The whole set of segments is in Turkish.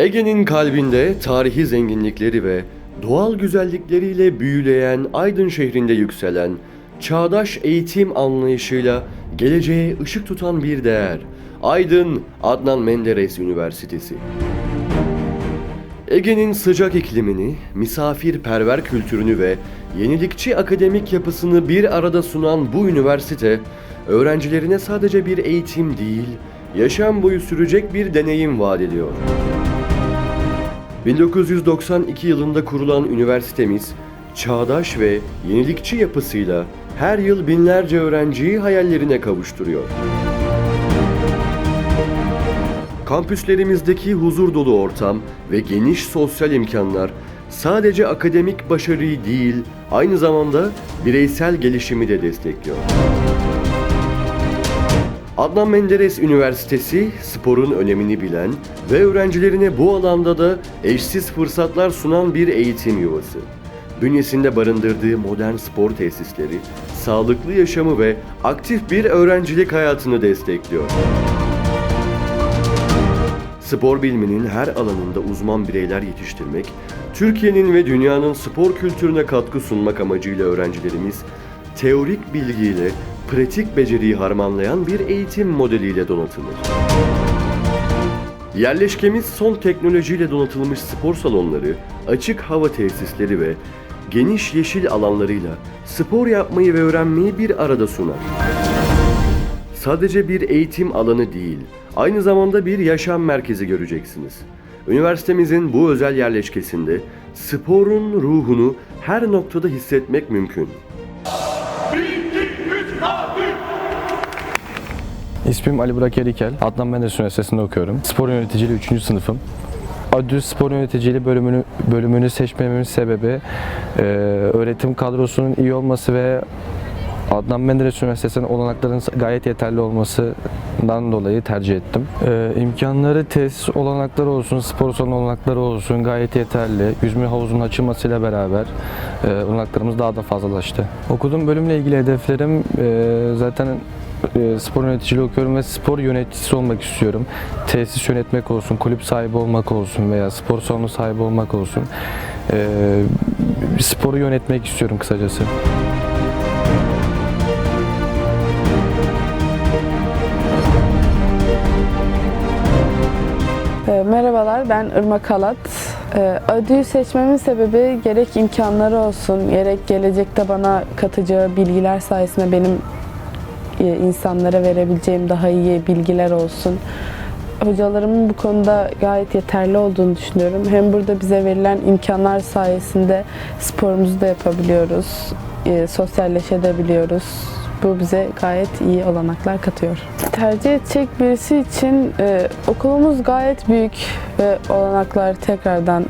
Ege'nin kalbinde tarihi zenginlikleri ve doğal güzellikleriyle büyüleyen Aydın şehrinde yükselen çağdaş eğitim anlayışıyla geleceğe ışık tutan bir değer. Aydın Adnan Menderes Üniversitesi. Ege'nin sıcak iklimini, misafirperver kültürünü ve yenilikçi akademik yapısını bir arada sunan bu üniversite, öğrencilerine sadece bir eğitim değil, yaşam boyu sürecek bir deneyim vaat ediyor. 1992 yılında kurulan üniversitemiz, çağdaş ve yenilikçi yapısıyla her yıl binlerce öğrenciyi hayallerine kavuşturuyor. Kampüslerimizdeki huzur dolu ortam ve geniş sosyal imkanlar sadece akademik başarıyı değil, aynı zamanda bireysel gelişimi de destekliyor. Adnan Menderes Üniversitesi sporun önemini bilen ve öğrencilerine bu alanda da eşsiz fırsatlar sunan bir eğitim yuvası. Bünyesinde barındırdığı modern spor tesisleri, sağlıklı yaşamı ve aktif bir öğrencilik hayatını destekliyor. Spor biliminin her alanında uzman bireyler yetiştirmek, Türkiye'nin ve dünyanın spor kültürüne katkı sunmak amacıyla öğrencilerimiz teorik bilgiyle pratik beceriyi harmanlayan bir eğitim modeliyle donatılır. Yerleşkemiz son teknolojiyle donatılmış spor salonları, açık hava tesisleri ve geniş yeşil alanlarıyla spor yapmayı ve öğrenmeyi bir arada sunar. Sadece bir eğitim alanı değil, aynı zamanda bir yaşam merkezi göreceksiniz. Üniversitemizin bu özel yerleşkesinde sporun ruhunu her noktada hissetmek mümkün. İsmim Ali Burak Erikel. Adnan Menderes Üniversitesi'nde okuyorum. Spor yöneticiliği 3. sınıfım. ADÜ Spor Yöneticiliği bölümünü, bölümünü seçmemin sebebi e, öğretim kadrosunun iyi olması ve Adnan Menderes Üniversitesi'nin olanaklarının gayet yeterli olmasından dolayı tercih ettim. E, imkanları, tesis olanakları olsun, spor salonu olanakları olsun gayet yeterli. Yüzme havuzunun açılmasıyla beraber e, olanaklarımız daha da fazlalaştı. Okuduğum bölümle ilgili hedeflerim e, zaten e, spor yöneticiliği okuyorum ve spor yöneticisi olmak istiyorum. Tesis yönetmek olsun, kulüp sahibi olmak olsun veya spor salonu sahibi olmak olsun. E, sporu yönetmek istiyorum kısacası. E, Merhabalar, ben Irmak Halat. E, Ödüyü seçmemin sebebi gerek imkanları olsun, gerek gelecekte bana katacağı bilgiler sayesinde benim insanlara verebileceğim daha iyi bilgiler olsun. Hocalarımın bu konuda gayet yeterli olduğunu düşünüyorum. Hem burada bize verilen imkanlar sayesinde sporumuzu da yapabiliyoruz, e, sosyalleşebiliyoruz. Bu bize gayet iyi olanaklar katıyor. Tercih edecek birisi için e, okulumuz gayet büyük ve olanaklar tekrardan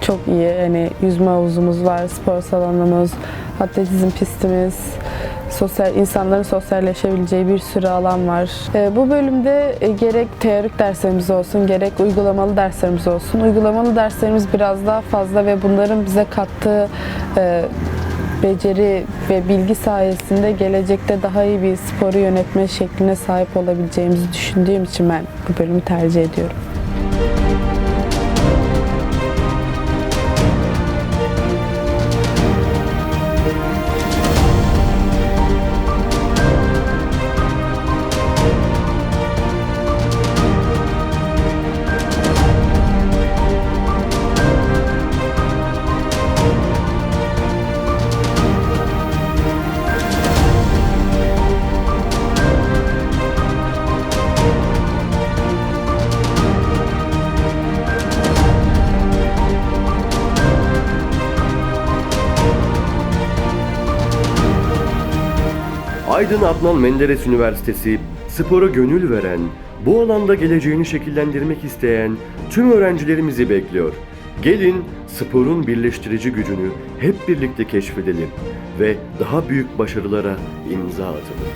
çok iyi. Yani yüzme havuzumuz var, spor salonumuz, atletizm pistimiz, sosyal insanların sosyalleşebileceği bir sürü alan var. E, bu bölümde e, gerek teorik derslerimiz olsun, gerek uygulamalı derslerimiz olsun. Uygulamalı derslerimiz biraz daha fazla ve bunların bize kattığı e, beceri ve bilgi sayesinde gelecekte daha iyi bir sporu yönetme şekline sahip olabileceğimizi düşündüğüm için ben bu bölümü tercih ediyorum. Aydın Adnan Menderes Üniversitesi spora gönül veren, bu alanda geleceğini şekillendirmek isteyen tüm öğrencilerimizi bekliyor. Gelin sporun birleştirici gücünü hep birlikte keşfedelim ve daha büyük başarılara imza atalım.